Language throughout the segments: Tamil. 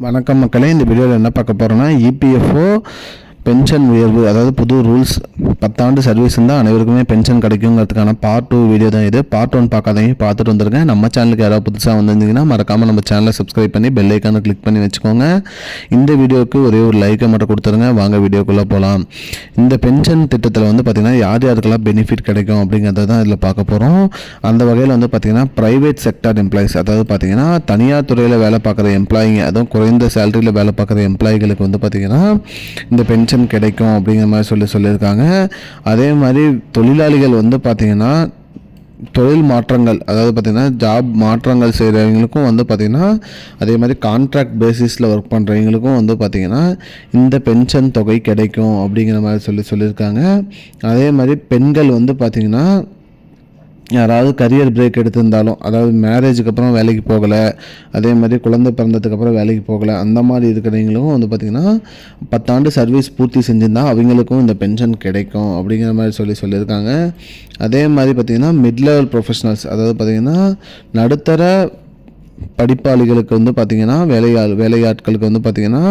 வணக்கம் மக்களே இந்த வீடியோவில் என்ன பார்க்க போகிறோன்னா இபிஎஃப்ஓ பென்ஷன் உயர்வு அதாவது புது ரூல்ஸ் பத்தாண்டு சர்வீஸ் இருந்தால் அனைவருக்குமே பென்ஷன் கிடைக்குங்கிறதுக்கான பார்ட் டூ வீடியோ தான் இது. பார்ட் ஒன் பார்க்காதவங்க பார்த்துட்டு வந்திருக்கேன் நம்ம சேனலுக்கு யாராவது புதுசாக வந்திருந்தீங்கன்னா மறக்காமல் நம்ம சேனலை சப்ஸ்கிரைப் பண்ணி பெல் ஐக்கானை கிளிக் பண்ணி வச்சுக்கோங்க. இந்த வீடியோவுக்கு ஒரே ஒரு லைக்கை மட்டும் கொடுத்துருங்க. வாங்க வீடியோக்குள்ளே போகலாம் இந்த பென்ஷன் திட்டத்தில் வந்து பார்த்திங்கன்னா யார் யாருக்கெல்லாம் பெனிஃபிட் கிடைக்கும் அப்படிங்கிறத தான் இதில் பார்க்க போகிறோம் அந்த வகையில் வந்து பார்த்திங்கன்னா ப்ரைவேட் செக்டார் எம்ப்ளாயிஸ் அதாவது பார்த்திங்கன்னா தனியார் துறையில் வேலை பார்க்குற எம்ப்ளாயிங்க அதுவும் குறைந்த சேலரியில் வேலை பார்க்குற எம்ப்ளாயிகளுக்கு வந்து பார்த்திங்கன்னா இந்த பென்ஷன் பென்ஷன் கிடைக்கும் அப்படிங்கிற மாதிரி சொல்லி சொல்லியிருக்காங்க. அதே மாதிரி தொழிலாளிகள் வந்து பார்த்திங்கன்னா தொழில் மாற்றங்கள் அதாவது பார்த்திங்கன்னா ஜாப் மாற்றங்கள் செய்கிறவங்களுக்கும் வந்து பார்த்திங்கன்னா அதே மாதிரி கான்ட்ராக்ட் பேசிஸில் ஒர்க் பண்ணுறவங்களுக்கும் வந்து பார்த்திங்கன்னா இந்த பென்ஷன் தொகை கிடைக்கும் அப்படிங்கிற மாதிரி சொல்லி சொல்லியிருக்காங்க. அதே மாதிரி பெண்கள் வந்து பார்த்திங்கன்னா யாராவது கரியர் பிரேக் எடுத்திருந்தாலும் அதாவது மேரேஜுக்கு அப்புறம் வேலைக்கு போகலை அதே மாதிரி குழந்தை பிறந்ததுக்கு அப்புறம் வேலைக்கு போகலை அந்த மாதிரி இருக்கிறவங்களுக்கும் வந்து பார்த்திங்கன்னா பத்தாண்டு சர்வீஸ் பூர்த்தி செஞ்சிருந்தால் அவங்களுக்கும் இந்த பென்ஷன் கிடைக்கும் அப்படிங்கிற மாதிரி சொல்லி சொல்லியிருக்காங்க. அதே மாதிரி பார்த்திங்கன்னா மிட் லெவல் ப்ரொஃபஷனல்ஸ் அதாவது பார்த்திங்கன்னா நடுத்தர படிப்பாளிகளுக்கு வந்து பார்த்திங்கன்னா வேலையாள் வேலையாட்களுக்கு வந்து பார்த்திங்கன்னா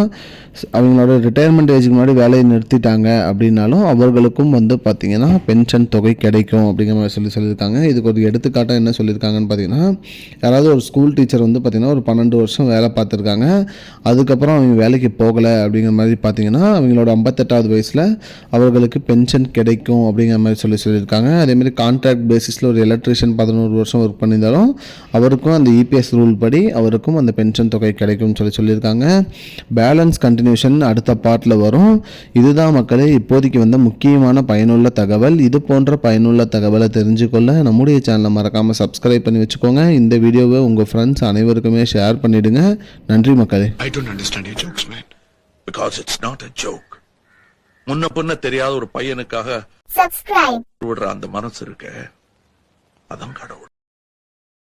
அவங்களோட ரிட்டையர்மெண்ட் ஏஜுக்கு முன்னாடி வேலையை நிறுத்திட்டாங்க அப்படின்னாலும் அவர்களுக்கும் வந்து பார்த்திங்கன்னா பென்ஷன் தொகை கிடைக்கும் அப்படிங்கிற மாதிரி சொல்லி சொல்லியிருக்காங்க. இதுக்கு ஒரு எடுத்துக்காட்டாக என்ன சொல்லியிருக்காங்கன்னு பார்த்தீங்கன்னா யாராவது ஒரு ஸ்கூல் டீச்சர் வந்து பார்த்திங்கன்னா ஒரு பன்னெண்டு வருஷம் வேலை பார்த்துருக்காங்க. அதுக்கப்புறம் அவங்க வேலைக்கு போகலை அப்படிங்கிற மாதிரி பார்த்தீங்கன்னா அவங்களோட ஐம்பத்தெட்டாவது வயசில் அவர்களுக்கு பென்ஷன் கிடைக்கும் அப்படிங்கிற மாதிரி சொல்லி சொல்லியிருக்காங்க. அதேமாதிரி கான்ட்ராக்ட் பேசிஸில் ஒரு எலக்ட்ரிஷியன் பதினோரு வருஷம் ஒர்க் பண்ணியிருந்தாலும் அவருக்கும் அந்த இபிஎஸ் ரூல் படி அவருக்கும் அந்த பென்ஷன் தொகை கிடைக்கும்னு சொல்லி சொல்லியிருக்காங்க. பேலன்ஸ் கண்டினியூஷன் அடுத்த பார்ட்டில் வரும். இதுதான் மக்களே இப்போதைக்கு வந்த முக்கியமான பயனுள்ள தகவல். இது போன்ற பயனுள்ள தகவலை தெரிஞ்சுக்கொள்ள நம்முடைய சேனலை மறக்காமல் சப்ஸ்கிரைப் பண்ணி வச்சுக்கோங்க. இந்த வீடியோவை உங்கள் ஃப்ரெண்ட்ஸ் அனைவருக்குமே ஷேர் பண்ணிவிடுங்க நன்றி மக்களே. I don't understand your jokes, man. Because it's not a joke. முன்ன பின்ன தெரியாத ஒரு பையனுக்காக. விடுற அந்த மனசு இருக்க. அதான் கடவுள்.